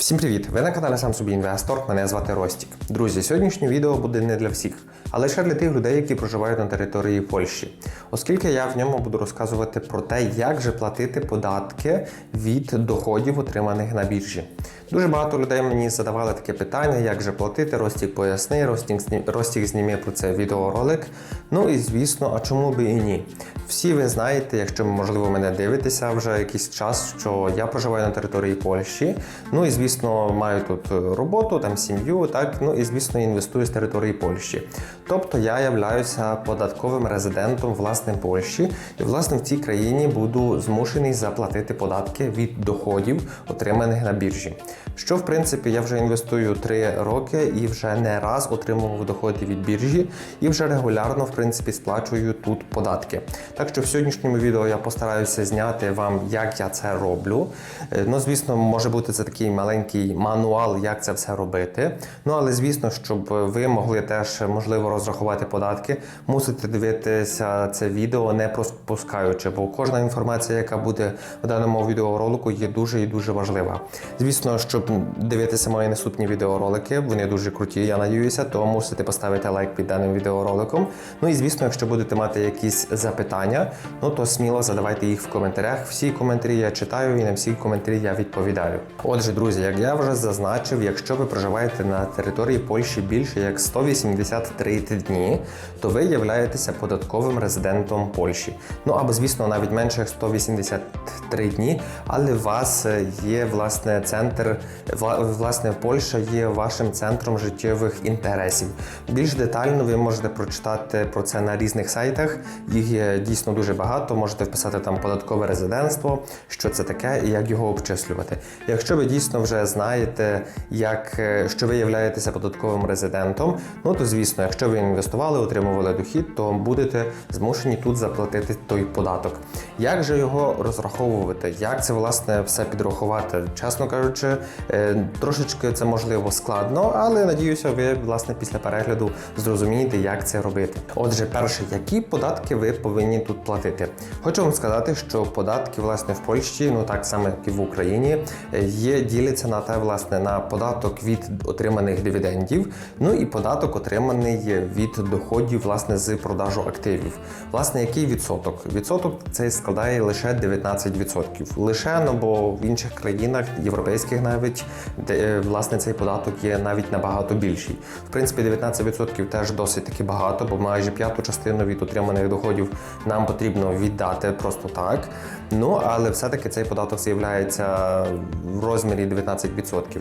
Всім привіт! Ви на каналі Сам собі інвестор. Мене звати Ростік. Друзі, сьогоднішнє відео буде не для всіх, а лише для тих людей, які проживають на території Польщі, оскільки я в ньому буду розказувати про те, як же платити податки від доходів, отриманих на біржі. Дуже багато людей мені задавали таке питання, як же платити, Ростік поясни, Ростік, зні... Ростік зніми про це відеоролик. Ну і звісно, а чому би і ні? Всі ви знаєте, якщо можливо мене дивитеся вже якийсь час, що я проживаю на території Польщі. Ну і звісно, маю тут роботу, там сім'ю, так ну і звісно, інвестую з території Польщі. Тобто я являюся податковим резидентом власне Польщі, і власне в цій країні буду змушений заплатити податки від доходів, отриманих на біржі. Що в принципі я вже інвестую 3 роки і вже не раз отримував доходи від біржі, і вже регулярно в принципі сплачую тут податки. Так що в сьогоднішньому відео я постараюся зняти вам, як я це роблю. Е, Ну, звісно, може бути це такий маленький мануал, як це все робити. Ну але звісно, щоб ви могли теж можливо розрахувати податки, мусите дивитися це відео не пропускаючи, бо кожна інформація, яка буде в даному відеоролику, є дуже і дуже важлива. Звісно, щоб дивитися мої наступні відеоролики, вони дуже круті, я надіюся, то мусите поставити лайк під даним відеороликом. Ну і звісно, якщо будете мати якісь запитання, ну то сміло задавайте їх в коментарях. Всі коментарі я читаю і на всі коментарі я відповідаю. Отже, друзі, як я вже зазначив, якщо ви проживаєте на території Польщі більше як 183 дні, то ви являєтеся податковим резидентом Польщі. Ну або звісно, навіть менше як 183 дні, але у вас є власне центр, власне, Польща є вашим центром життєвих інтересів. Більш детально ви можете прочитати про це на різних сайтах. Їх є дійсно дуже багато. Можете вписати там податкове резидентство, що це таке і як його обчислювати. Якщо ви дійсно вже знаєте, як е, що ви являєтеся податковим резидентом, ну то звісно, якщо ви інвестували, отримували дохід, то будете змушені тут заплатити той податок. Як же його розраховувати? Як це власне все підрахувати? Чесно кажучи, е, трошечки це можливо складно, але надіюся, ви власне після перегляду зрозумієте, як це робити. Отже, перше, які податки ви повинні тут платити? Хочу вам сказати, що податки власне в Польщі, ну так само як і в Україні, е, є діляться на те, власне, на податок від отриманих дивідендів, ну і податок отриманий від доходів власне з продажу активів. Власне, який відсоток? Відсоток цей складає лише 19%. Лише ну, бо в інших країнах, європейських навіть, де е, власне цей податок є навіть набагато більший. В принципі, 19% теж досить таки багато, бо майже п'яту частину від отриманих доходів нам потрібно віддати просто так. Ну але все-таки цей податок з'являється в розмірі 19%.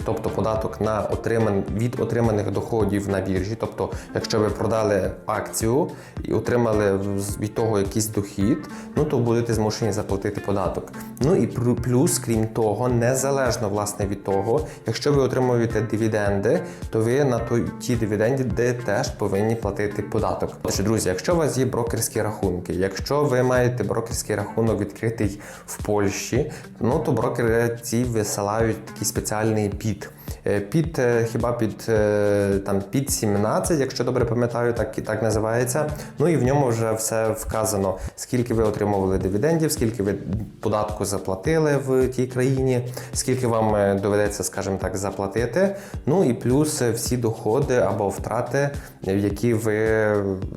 Тобто податок на отриман від отриманих доходів на біржі. Тобто, якщо ви продали акцію і отримали від того якийсь дохід, ну то будете змушені заплатити податок. Ну і плюс, крім того, незалежно власне від того, якщо ви отримуєте дивіденди, то ви на ті дивіденди теж повинні платити податок. Отже, друзі, якщо у вас є брокерські рахунки, якщо ви маєте брокерський рахунок відкритий в Польщі, ну то брокери ці висилають такий спеціальний під. Е, Під е, хіба під е, там під 17, якщо добре пам'ятаю, так і так називається. Ну і в ньому вже все вказано, скільки ви отримували дивідендів, скільки ви податку заплатили в тій країні, скільки вам доведеться, скажімо так, заплатити. Ну і плюс всі доходи або втрати, які ви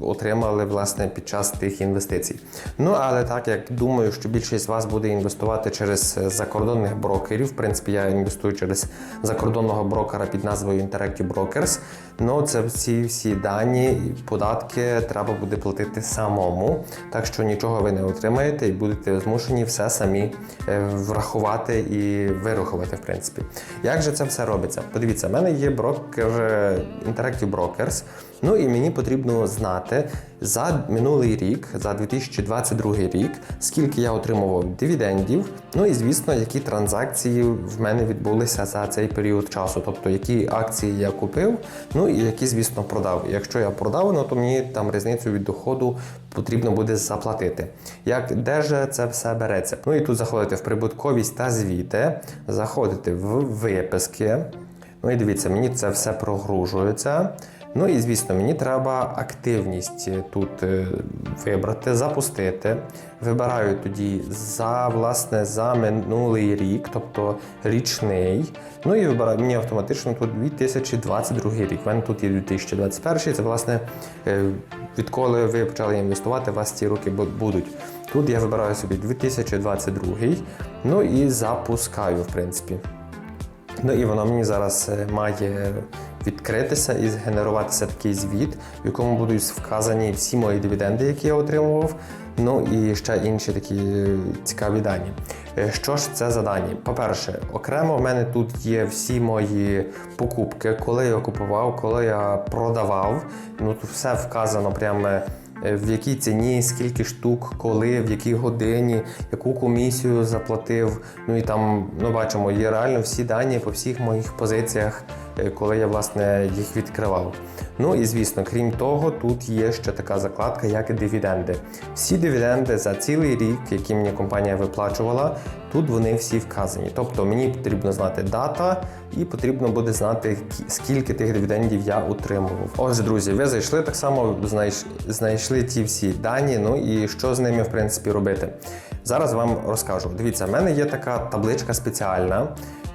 отримали власне під час тих інвестицій. Ну але так як думаю, що більшість з вас буде інвестувати через закордонних брокерів. В принципі, я інвестую через закордонного брокера під назвою Interactive Brokers. Ну це всі всі дані податки треба буде платити самому, так що нічого ви не отримаєте і будете змушені все самі е, врахувати і вирахувати. В принципі, як же це все робиться? Подивіться, в мене є брокер е, Interactive Brokers. Ну і мені потрібно знати за минулий рік, за 2022 рік, скільки я отримував дивідендів. Ну і звісно, які транзакції в мене відбулися за цей період часу, тобто які акції я купив, ну і які, звісно, продав. Якщо я продав, ну то мені там різницю від доходу потрібно буде заплатити. Як де ж це все береться? Ну і тут заходите в прибутковість та звіти, заходите в виписки. Ну і дивіться, мені це все прогружується. Ну і звісно, мені треба активність тут е, вибрати, запустити. Вибираю тоді за власне за минулий рік, тобто річний. Ну і вибираю мені автоматично тут 2022 рік. У мене тут є 2021, це власне е, відколи ви почали інвестувати, у вас ці роки будуть. Тут я вибираю собі 2022, ну і запускаю, в принципі. Ну і воно мені зараз е, має відкритися і згенеруватися такий звіт, в якому будуть вказані всі мої дивіденди, які я отримував. Ну і ще інші такі е, цікаві дані. Е, Що ж це за дані? По-перше, окремо в мене тут є всі мої покупки, коли я купував, коли я продавав. Ну тут все вказано прямо. е, В якій ціні, скільки штук, коли, в якій годині, яку комісію заплатив. Ну і там ну бачимо, є реально всі дані по всіх моїх позиціях, коли я власне їх відкривав. Ну і звісно, крім того, тут є ще така закладка, як дивіденди. Всі дивіденди за цілий рік, які мені компанія виплачувала, тут вони всі вказані. Тобто мені потрібно знати дата і потрібно буде знати, скільки тих дивідендів я утримував. Отже, друзі, ви зайшли так само, знайш- знайшли ті всі дані. Ну і що з ними в принципі робити. Зараз вам розкажу. Дивіться, в мене є така табличка спеціальна.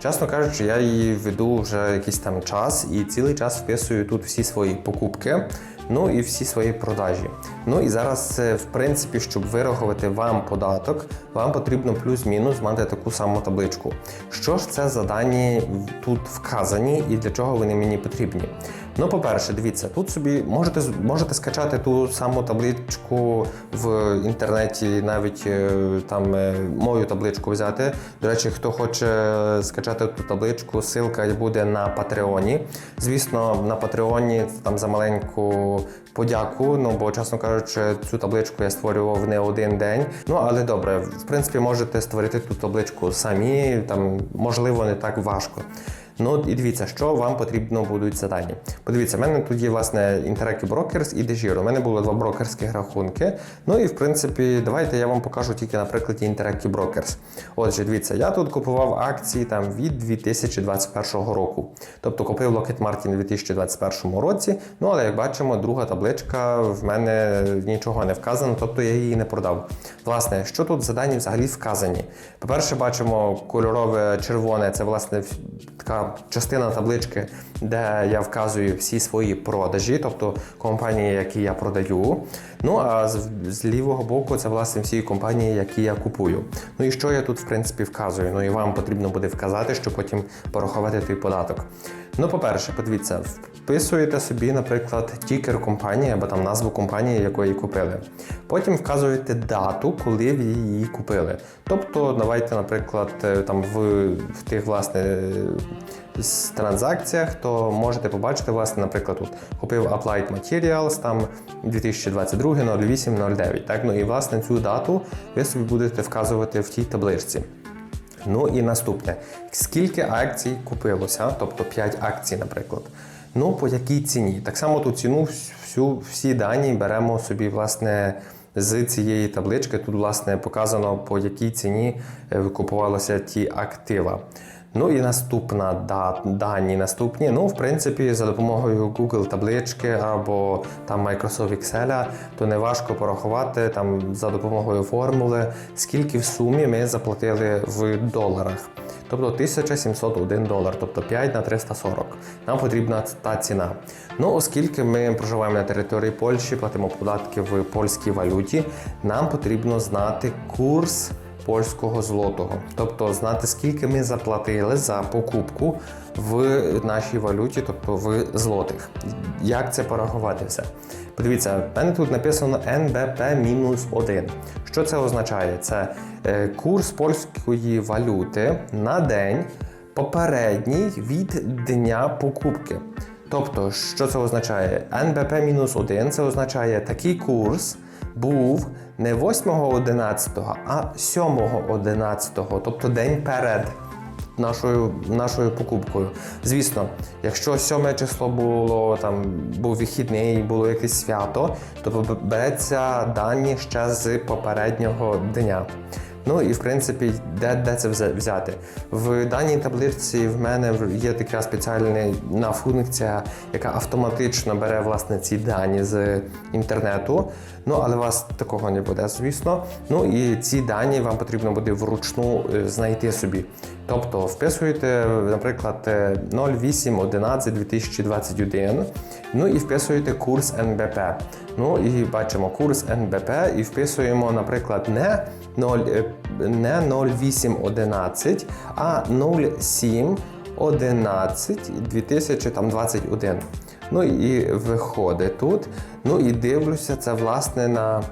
Чесно кажучи, я її веду вже якийсь там час і цілий час вписую тут всі свої покупки, ну і всі свої продажі. Ну і зараз, е, в принципі, щоб вирахувати вам податок, вам потрібно плюс-мінус мати таку саму табличку. Що ж це за дані тут вказані і для чого вони мені потрібні? Ну, по-перше, дивіться, тут собі можете можете скачати ту саму табличку в інтернеті, навіть е, там е, мою табличку взяти. До речі, хто хоче скачати ту табличку, ссылка буде на Патреоні. Звісно, на Патреоні там за маленьку подяку. Ну бо, чесно кажучи, цю табличку я створював не один день. Ну але добре, в принципі, можете створити ту табличку самі. Там можливо не так важко. Ну і дивіться, що вам потрібно будуть задані. Подивіться, в мене тут є власне Interactive Brokers і Degiro. У мене було два брокерських рахунки. Ну і в принципі, давайте я вам покажу тільки на прикладі Interactive Brokers. Отже, дивіться, я тут купував акції там від 2021 року. Тобто купив Lockheed Martin у 2021 році. Ну але як бачимо, друга табличка в мене нічого не вказано, тобто я її не продав. Власне, що тут за дані взагалі вказані? По-перше, бачимо кольорове червоне, це власне в- частина таблички, де я вказую всі свої продажі, тобто компанії, які я продаю. Ну а з, з лівого боку це власне всі компанії, які я купую. Ну і що я тут в принципі вказую? Ну і вам потрібно буде вказати, щоб потім порахувати той податок. Ну, по-перше, подивіться, вписуєте собі, наприклад, тікер компанії або там назву компанії, якої купили. Потім вказуєте дату, коли ви її купили. Тобто, давайте, наприклад, е, там в, в тих власне з транзакціях, то можете побачити, власне, наприклад, тут купив Applied Materials там 2022 08 09. Так, ну і власне цю дату ви собі будете вказувати в тій табличці. Ну і наступне. Скільки акцій купилося, тобто 5 акцій, наприклад. Ну, по якій ціні? Так само ту ціну всю, всі дані беремо собі, власне, з цієї таблички. Тут, власне, показано, по якій ціні е, купувалися ті актива. Ну і наступна да, дані наступні. Ну, в принципі, за допомогою Google таблички або там Microsoft Excel, то не важко порахувати там за допомогою формули, скільки в сумі ми заплатили в доларах. Тобто 1701 долар, тобто 5 на 340. Нам потрібна та ціна. Ну, оскільки ми проживаємо на території Польщі, платимо податки в польській валюті, нам потрібно знати курс польського злотого, тобто знати, скільки ми заплатили за покупку в нашій валюті, тобто в злотих. Як це порахувати все? Подивіться, в мене тут написано НБП-1. Що це означає? Це е, курс польської валюти на день попередній від дня покупки. Тобто, що це означає? НБП-1 це означає такий курс був не 8.11, а 7.11, тобто день перед нашою, нашою покупкою. Звісно, якщо 7 число було там був вихідний, було якесь свято, то береться дані ще з попереднього дня. Ну і в принципі, де, де це взяти? В даній таблиці в мене є така спеціальна функція, яка автоматично бере власне ці дані з інтернету. Ну, але у вас такого не буде, звісно. Ну і ці дані вам потрібно буде вручну е, знайти собі. Тобто вписуєте, наприклад, е, 08.11.2021, ну і вписуєте курс НБП. Ну і бачимо курс НБП і вписуємо, наприклад, не 0, е, не 0811, а 0711 2021. Ну і виходить тут. Ну і дивлюся, це власне на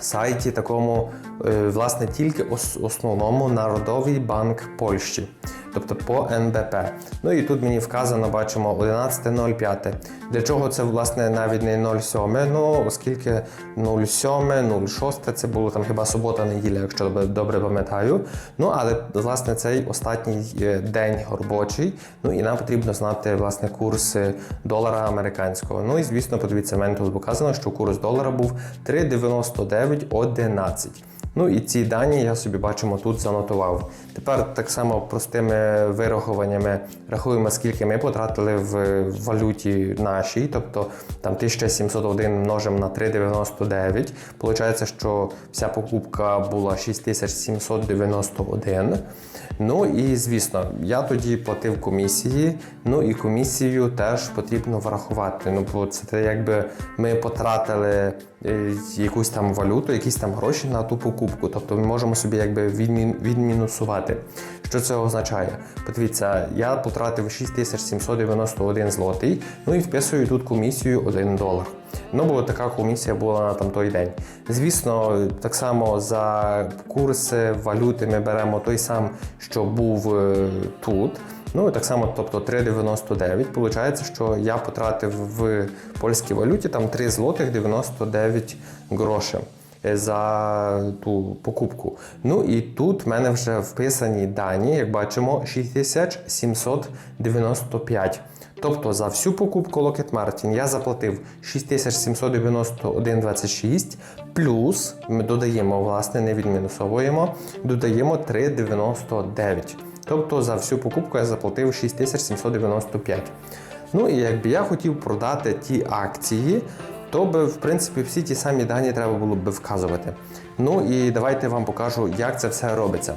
сайті такому, е, власне, тільки ос- основному Народовий банк Польщі, тобто по НБП. Ну і тут мені вказано, бачимо 11.05. Для чого це власне навіть не 07, ну оскільки 07, 06 це було там хіба субота-неділя, якщо добре- пам'ятаю. Ну але власне цей останній е, день робочий. Ну і нам потрібно знати власне курс е, долара американського. Ну і звісно, подивіться, мене тут показано, що курс долара був 3,9911. Ну і ці дані я собі бачимо тут занотував. Тепер так само простими вирахуваннями рахуємо, скільки ми потратили в валюті нашій, тобто там 1701 множимо на 3,99. Получається, що вся покупка була 6791. Ну і звісно, я тоді платив комісії. Ну і комісію теж потрібно врахувати. Ну бо це якби ми потратили е, якусь там валюту, якісь там гроші на ту покупку. Тобто ми можемо собі якби відмін, відмінусувати. Що це означає? Подивіться, я потратив 6791 злотий, ну і вписую тут комісію 1 долар. Ну, бо така комісія була на той день. Звісно, так само за курси валюти ми беремо той сам, що був е, тут. Ну так само, тобто 3,99. Получається, що я потратив в польській валюті там 3 злотих 99 грошей за ту покупку. Ну і тут в мене вже вписані дані, як бачимо, 6795. Тобто за всю покупку Lockheed Martin я заплатив 6791,26, плюс ми додаємо, власне, не відмінусовуємо, додаємо 3,99. Тобто за всю покупку я заплатив 6795. Ну і якби я хотів продати ті акції, то би, в принципі, всі ті самі дані треба було б вказувати. Ну і давайте вам покажу, як це все робиться.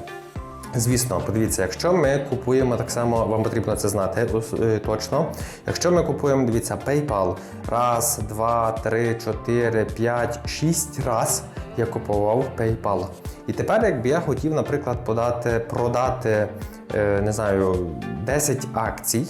Звісно, подивіться, якщо ми купуємо так само, вам потрібно це знати е, точно. Якщо ми купуємо, дивіться, PayPal раз, два, три, чотири, п'ять, шість раз я купував PayPal. І тепер, якби я хотів, наприклад, подати, продати, е, не знаю, 10 акцій,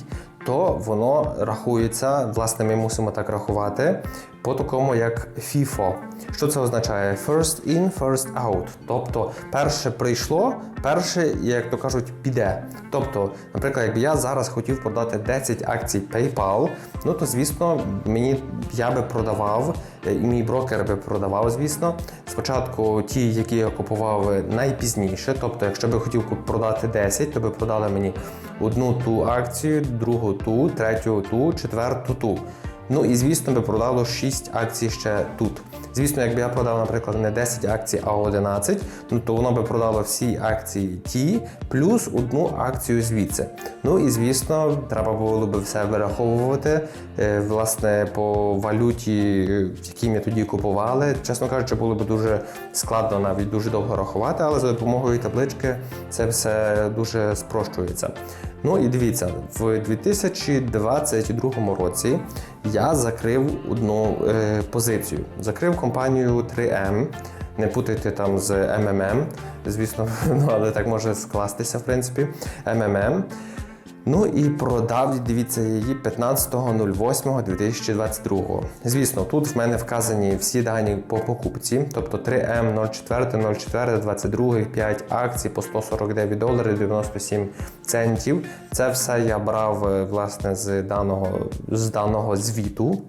то воно рахується, власне, ми мусимо так рахувати по такому як FIFO. Що це означає? First in, first out. Тобто, перше прийшло, перше, як то кажуть, піде. Тобто, наприклад, якби я зараз хотів продати 10 акцій PayPal, ну то звісно, мені я би продавав, е, і мій брокер би продавав, звісно. Спочатку ті, які я купував найпізніше. Тобто, якщо би хотів продати 10, то би продали мені одну ту акцію, другу ту, третю ту, четверту ту. Ну і звісно би продало 6 акцій ще тут. Звісно, якби я продав, наприклад, не 10 акцій, а 11, ну то воно би продало всі акції ті, плюс одну акцію звідси. Ну і звісно, треба було би все вираховувати. е, Власне, по валюті, е, в ми тоді купували. Чесно кажучи, було б дуже складно навіть дуже довго рахувати, але за допомогою таблички це все дуже спрощується. Ну і дивіться, в 2022 році я закрив одну е, позицію. Закрив компанію 3M. Не путайте там з МММ, звісно, ну, але так може скластися, в принципі. MMM. Ну і продав, дивіться, її 15.08.2022. Звісно, тут в мене вказані всі дані по покупці, тобто 3М 04, 04, 22, 5 акцій по 149 доларів 97 центів. Це все я брав е, власне з даного, з даного звіту.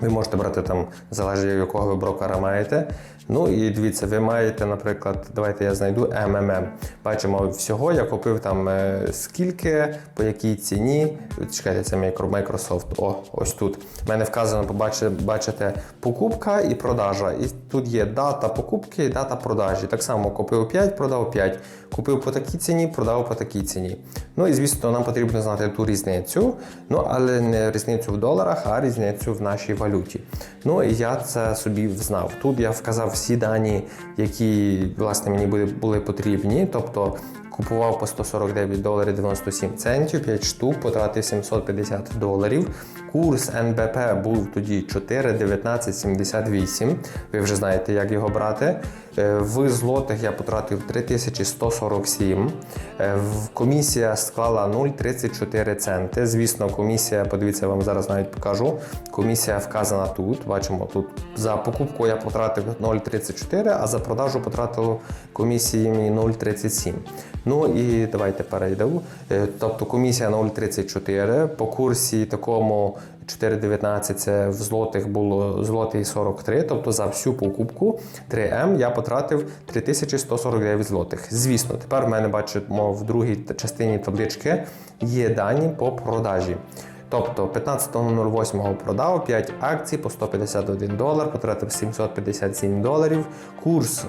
Ви можете брати там, залежить, якого ви брокера маєте. Ну і дивіться, ви маєте, наприклад, давайте я знайду МММ. Бачимо, всього я купив там е, скільки, по якій ціні. Чекайте, це Microsoft. О, ось тут. У мене вказано, бачите, покупка і продажа. І тут є дата покупки і дата продажі. Так само купив 5, продав 5. Купив по такій ціні, продав по такій ціні. Ну і звісно, нам потрібно знати ту різницю. Ну, але не різницю в доларах, а різницю в нашій валюті. Ну і я це собі знав. Тут я вказав всі дані, які власне мені були, були потрібні. Тобто купував по 149 доларів 97 центів, 5 штук, потратив 750 доларів. Курс НБП був тоді 4,1978. Ви вже знаєте, як його брати. Е, В злотих я потратив 3147. Е, Комісія склала 0,34 центи. Звісно, комісія, подивіться, я вам зараз навіть покажу. Комісія вказана тут. Бачимо, тут за покупку я потратив 0,34, а за продажу потратив комісії 0,37. Ну і давайте перейдемо. Тобто комісія 0,34 по курсі такому 4,19 це в злотих було злотий 43, тобто за всю покупку 3М я потратив 3149 злотих. Звісно, тепер в мене бачимо в другій частині таблички є дані по продажі. Тобто 15.08 продав 5 акцій по 151 долар, потратив 757 доларів. Курс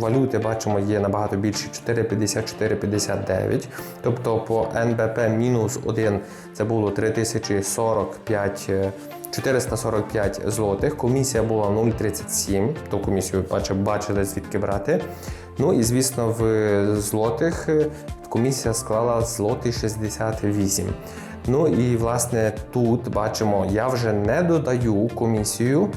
валюти бачимо є набагато більший 4,54,59. Тобто по НБП мінус 1 це було 3045 е, 445 злотих. Комісія була 0,37, то комісію бачили звідки брати. Ну і звісно, в злотих е, комісія склала злотий 68. Ну і власне тут бачимо, я вже не додаю комісію,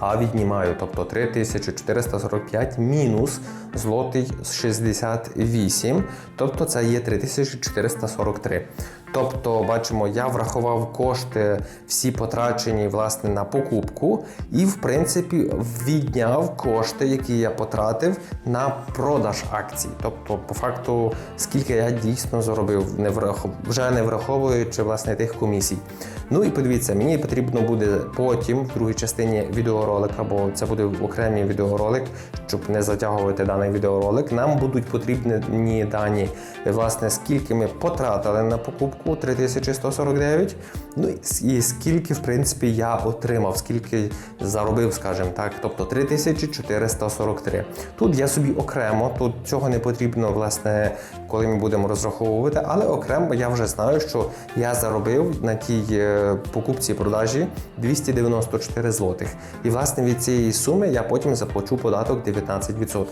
а віднімаю, тобто 3445 мінус злотий 68, тобто це є 3443. Тобто, бачимо, я врахував кошти всі потрачені власне на покупку, і в принципі відняв кошти, які я потратив на продаж акцій. Тобто, по факту, скільки я дійсно заробив, не врахов... вже не враховуючи власне тих комісій. Ну і подивіться, мені потрібно буде потім в другій частині відеоролика, бо це буде окремий відеоролик, щоб не затягувати даний відеоролик. Нам будуть потрібні дані, власне, скільки ми потратили на покупку 3149, ну і- і скільки, в принципі, я отримав, скільки заробив, скажімо так, тобто 3443. Тут я собі окремо, тут цього не потрібно, власне, коли ми будемо розраховувати, але окремо я вже знаю, що я заробив на тій е, покупці продажі 294 злотих. І власне від цієї суми я потім заплачу податок 19%.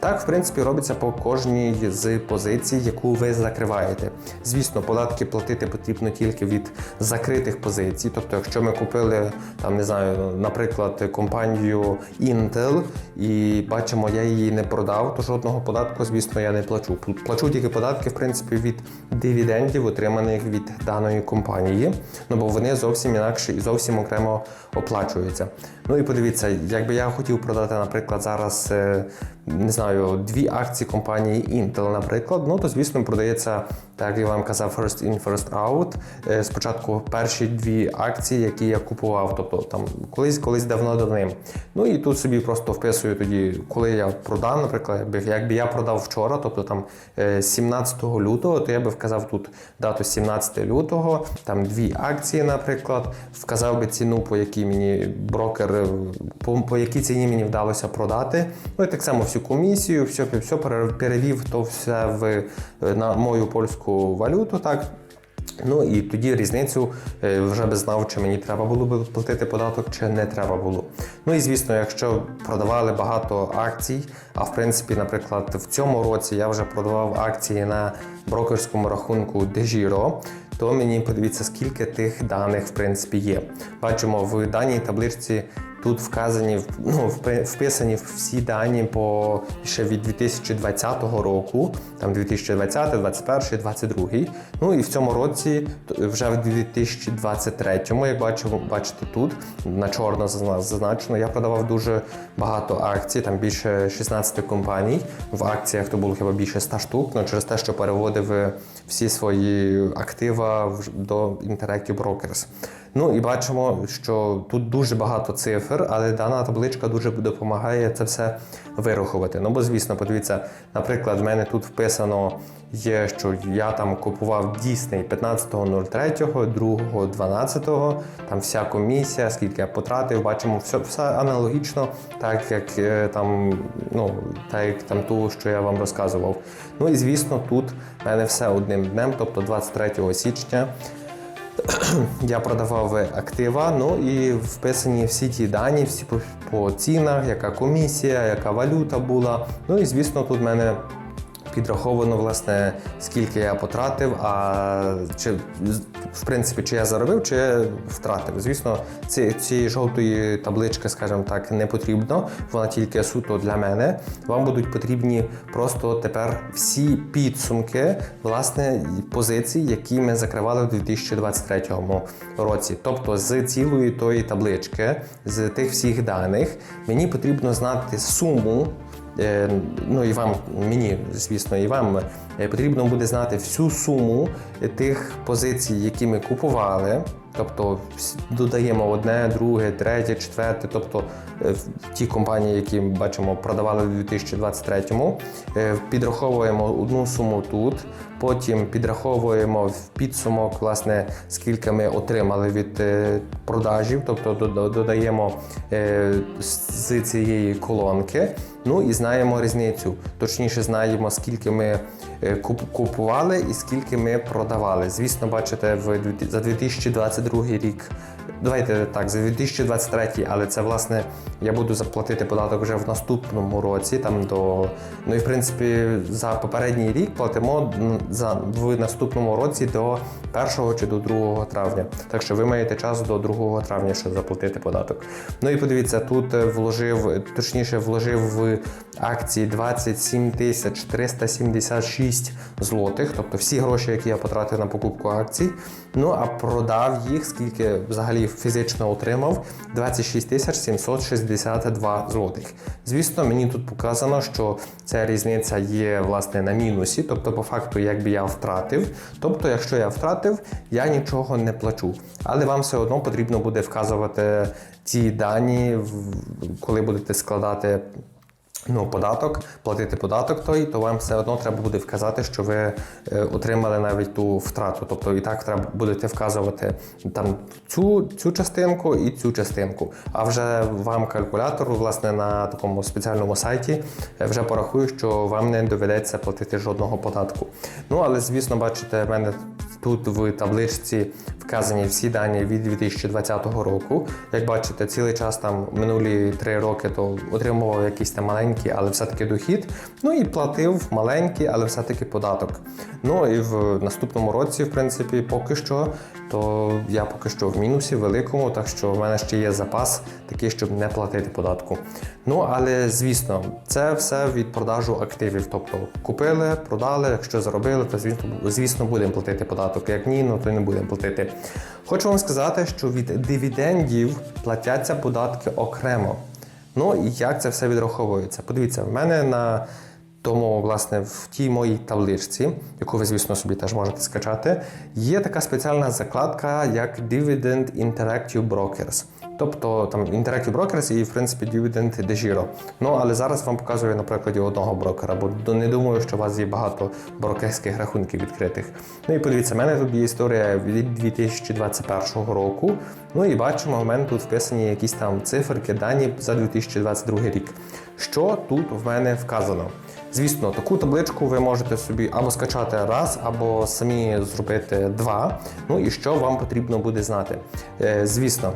Так, в принципі, робиться по кожній з позицій, яку ви закриваєте. Звісно, податки платити потрібно тільки від закритих позицій. Тобто, якщо ми купили там, не знаю, наприклад, компанію Intel і бачимо, я її не продав, то жодного податку, звісно, я не плачу. Плачу тільки податки, в принципі, від дивідендів, отриманих від даної компанії. Ну бо вони зовсім інакше і зовсім окремо оплачуються. Ну і подивіться, якби я хотів продати, наприклад, зараз е, не знаю, дві акції компанії Intel, наприклад, ну то звісно продається, так я вам казав, first in, first out. Е, Спочатку перші дві акції, які я купував, тобто там колись, колись давно давним. Ну і тут собі просто вписую тоді, коли я продав, наприклад, якби, якби я продав вчора, тобто там е, 17 лютого, то я би вказав тут дату 17 лютого, там дві акції, наприклад, вказав би ціну, по якій мені брокер, е, по, по якій ціні мені вдалося продати. Ну і так само всю комісію, все, все перевів то все в е, на мою польську валюту. так. Ну і тоді різницю е, вже би знав, чи мені треба було би платити податок, чи не треба було. Ну і звісно, якщо продавали багато акцій, а в принципі, наприклад, в цьому році я вже продавав акції на брокерському рахунку DeGiro, то мені подивіться, скільки тих даних в принципі є. Бачимо в даній табличці. Тут вказані ну, впи- вписані всі дані по ще від 2020 року, там 2020, 2021, 2022. Ну і в цьому році, вже в 2023, як бачимо, бачите тут на чорно зазна- зазначено, я продавав дуже багато акцій, там більше 16 компаній. В акціях то було хіба більше 100 штук, ну через те, що переводив е, всі свої актива до Interactive Brokers. Ну і бачимо, що тут дуже багато цифр, але дана табличка дуже допомагає це все вирахувати. Ну бо звісно, подивіться, наприклад, в мене тут вписано є, що я там купував дійсний 15.03, 2.12, там вся комісія, скільки я потратив, бачимо, все, все аналогічно, так як е, там, ну, так як там ту, що я вам розказував. Ну і звісно, тут в мене все одним днем, тобто 23 січня. Я продавав актива, ну і вписані всі ті дані, всі по, цінах, яка комісія, яка валюта була. Ну і звісно, тут в мене підраховано, власне, скільки я потратив, а чи в принципі чи я заробив, чи втратив. Звісно, ці, цієї жовтої таблички, скажімо так, не потрібно. Вона тільки суто для мене. Вам будуть потрібні просто тепер всі підсумки власне позицій, які ми закривали в 2023 році. Тобто з цілої тої таблички, з тих всіх даних, мені потрібно знати суму. Е, Ну і вам, мені, звісно, і вам е, потрібно буде знати всю суму тих позицій, які ми купували. Тобто додаємо одне, друге, третє, четверте. Тобто е, ті компанії, які бачимо, продавали в 2023-му, е, підраховуємо одну суму тут, потім підраховуємо в підсумок, власне, скільки ми отримали від продажів, тобто додаємо з цієї колонки. Ну і знаємо різницю. Точніше, знаємо, скільки ми е, купували і скільки ми продавали. Звісно, бачите, в за 2022 рік. Давайте так, за 2023, але це власне я буду заплатити податок вже в наступному році. Там до ну і в принципі за попередній рік платимо за в наступному році до 1 чи до 2 травня. Так що ви маєте час до 2 травня, щоб заплатити податок. Ну і подивіться, тут е, вложив, точніше, вложив в акції 27 тисяч 376 злотих, тобто всі гроші, які я потратив на покупку акцій. Ну а продав їх, скільки взагалі фізично отримав 26 тисяч 762 злотих. Звісно, мені тут показано, що ця різниця є власне на мінусі, тобто, по факту, якби я втратив. Тобто, якщо я втратив, я нічого не плачу. Але вам все одно потрібно буде вказувати ті дані, коли будете складати ну, податок, платити податок той, то вам все одно треба буде вказати, що ви е, отримали навіть ту втрату. Тобто і так треба будете вказувати там цю, цю частинку і цю частинку. А вже вам калькулятор, власне, на такому спеціальному сайті е, вже порахує, що вам не доведеться платити жодного податку. Ну, але звісно, бачите, в мене тут в табличці вказані всі дані від 2020 року. Як бачите, цілий час там минулі три роки то отримував якийсь там маленький, але все-таки дохід. Ну і платив маленький, але все-таки податок. Ну і в наступному році, в принципі, поки що, то я поки що в мінусі великому, так що в мене ще є запас такий, щоб не платити податку. Ну але звісно, це все від продажу активів. Тобто купили, продали, якщо заробили, то звісно, звісно будемо платити податок. Як ні, ну то не будемо платити. Хочу вам сказати, що від дивідендів платяться податки окремо. Ну і як це все відраховується? Подивіться, в мене на тому, власне, в тій моїй табличці, яку ви, звісно, собі теж можете скачати, є така спеціальна закладка, як Dividend Interactive Brokers. Тобто там Interactive Brokers і, в принципі, Dividend de. Ну, але зараз вам показую на прикладі одного брокера, бо не думаю, що у вас є багато брокерських рахунків відкритих. Ну і подивіться, в мене тут є історія від 2021 року. Ну і бачимо, в мене тут вписані якісь там циферки, дані за 2022 рік. Що тут в мене вказано? Звісно, таку табличку ви можете собі або скачати раз, або самі зробити два. Ну і що вам потрібно буде знати? Е, Звісно.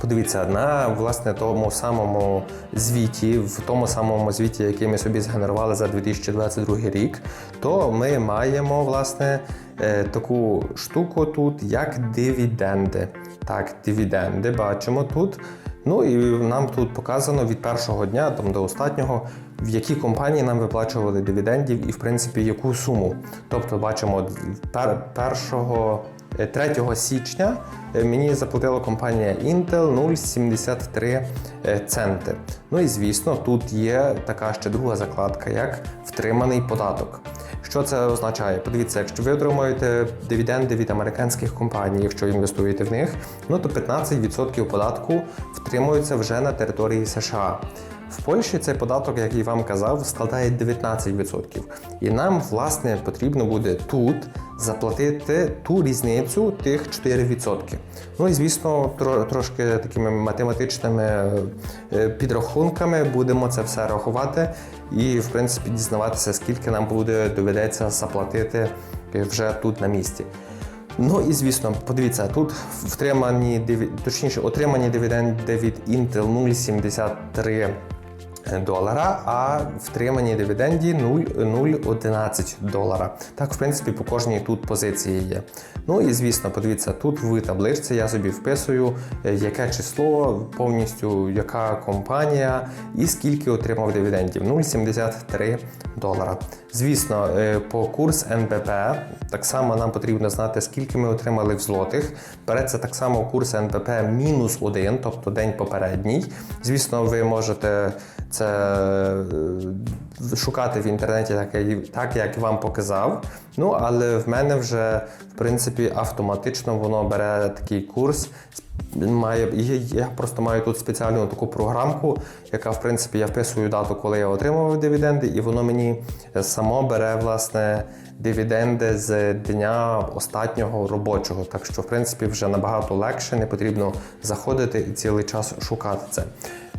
Подивіться на власне тому самому звіті, в тому самому звіті, який ми собі згенерували за 2022 рік, то ми маємо власне е, таку штуку тут, як дивіденди. Так, дивіденди бачимо тут. Ну і нам тут показано від першого дня там, до останнього, в які компанії нам виплачували дивідендів і, в принципі, яку суму. Тобто, бачимо, пер, першого 3 січня е, мені заплатила компанія Intel 0,73 е, центи. Ну і звісно, тут є така ще друга закладка, як втриманий податок. Що це означає? Подивіться, якщо ви отримуєте дивіденди від американських компаній, якщо інвестуєте в них, ну то 15% податку втримується вже на території США. В Польщі цей податок, як я вам казав, складає 19%. І нам, власне, потрібно буде тут заплатити ту різницю тих 4%. Ну і звісно, трошки такими математичними е, підрахунками будемо це все рахувати і, в принципі, дізнаватися, скільки нам буде доведеться заплатити вже тут на місці. Ну і звісно, подивіться, тут втримані точніше, отримані дивіденди від Intel 0,73 долара, а втримані дивіденді 0,011 долара. Так, в принципі, по кожній тут позиції є. Ну і звісно, подивіться, тут в табличці я собі вписую, е, яке число, повністю яка компанія і скільки отримав дивідендів. 0,73 долара. Звісно, е, по курс НБП так само нам потрібно знати, скільки ми отримали в злотих. Береться так само курс НБП мінус один, тобто день попередній. Звісно, ви можете це е, шукати в інтернеті, так як, вам показав. Ну, але в мене вже в принципі автоматично воно бере такий курс. Має, я просто маю тут спеціальну таку програмку, яка, в принципі, я вписую дату, коли я отримував дивіденди, і воно мені само бере власне дивіденди з дня останнього робочого. Так що, в принципі, вже набагато легше, не потрібно заходити і цілий час шукати це.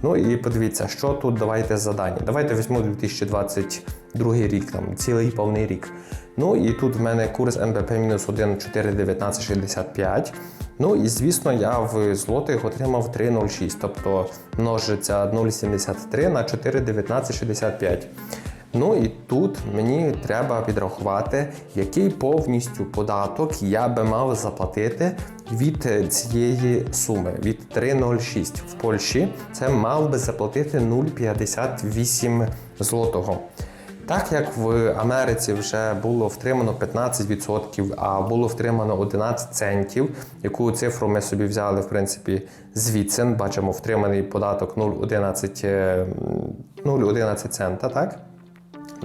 Ну і подивіться, що тут давайте задання. Давайте візьму 2022 рік, там цілий повний рік. Ну і тут в мене курс НБП мінус 1 4,1965. Ну і звісно, я в злотих отримав 3,06, тобто множиться 0,73 на 4,1965. Ну і тут мені треба підрахувати, який повністю податок я би мав заплатити від цієї суми, від 3,06 в Польщі. Це мав би заплатити 0,58 злотого. Так як в Америці вже було втримано 15%, а було втримано 11 центів, яку цифру ми собі взяли, в принципі, звідси. Бачимо втриманий податок 0,11 е, 0,11 цента, так?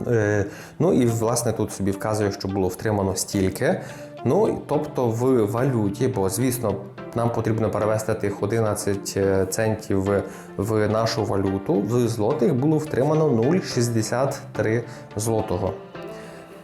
Е, Ну і власне тут собі вказує, що було втримано стільки. Ну тобто в валюті, бо звісно, нам потрібно перевести тих 11 центів в, в нашу валюту. В злотих було втримано 0,63 злотого.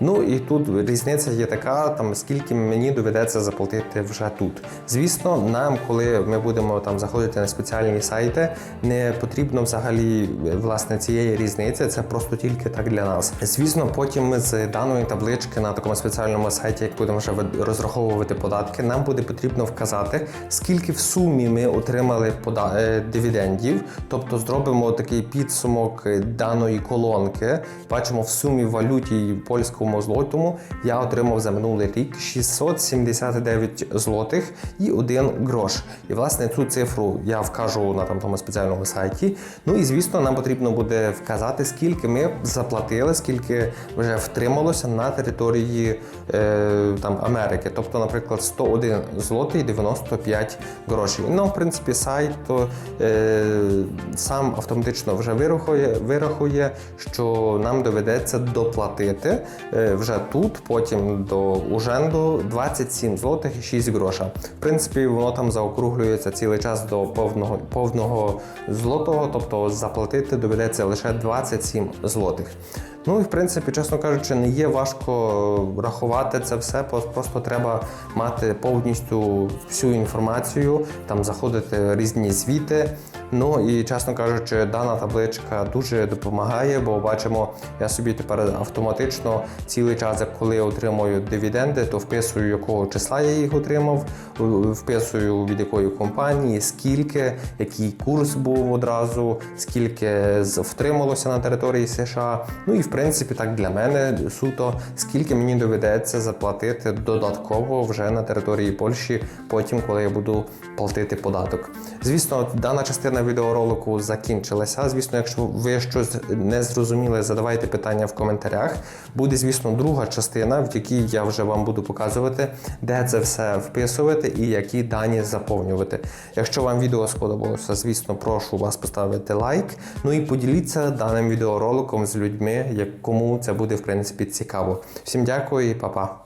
Ну і тут різниця є така, там скільки мені доведеться заплатити вже тут. Звісно, нам, коли ми будемо там заходити на спеціальні сайти, не потрібно взагалі власне цієї різниці. Це просто тільки так для нас. Звісно, потім ми з даної таблички на такому спеціальному сайті, як будемо вже розраховувати податки, нам буде потрібно вказати, скільки в сумі ми отримали пода- е, дивідендів. Тобто зробимо такий підсумок даної колонки. Бачимо в сумі в валюті польському злотому я отримав за минулий рік 679 злотих і 1 грош. І власне цю цифру я вкажу на там тому спеціальному сайті. Ну і звісно, нам потрібно буде вказати, скільки ми заплатили, скільки вже втрималося на території е, там Америки. Тобто, наприклад, 101 злотий 95 грошей. Ну, в принципі, сайт е, сам автоматично вже вирахує, вирахує, що нам доведеться доплатити е, вже тут, потім до Уженду 27 злотих і 6 гроша. В принципі, воно там заокруглюється цілий час до повного, повного злотого, тобто заплатити доведеться лише 27 злотих. Ну і в принципі, чесно кажучи, не є важко рахувати це все. Просто треба мати повністю всю інформацію, там заходити різні звіти. Ну і чесно кажучи, дана табличка дуже допомагає, бо бачимо, я собі тепер автоматично цілий час, коли я отримую дивіденди, то вписую, якого числа я їх отримав. вписую від якої компанії, скільки, який курс був одразу, скільки втрималося на території США. Ну і в принципі, так для мене суто, скільки мені доведеться заплатити додатково вже на території Польщі, потім, коли я буду платити податок. Звісно, дана частина відеоролику закінчилася. Звісно, якщо ви щось не зрозуміли, задавайте питання в коментарях. Буде, звісно, друга частина, в якій я вже вам буду показувати, де це все вписувати і які дані заповнювати. Якщо вам відео сподобалося, звісно, прошу вас поставити лайк. Ну і поділіться даним відеороликом з людьми, кому це буде в принципі цікаво. Всім дякую і па-па.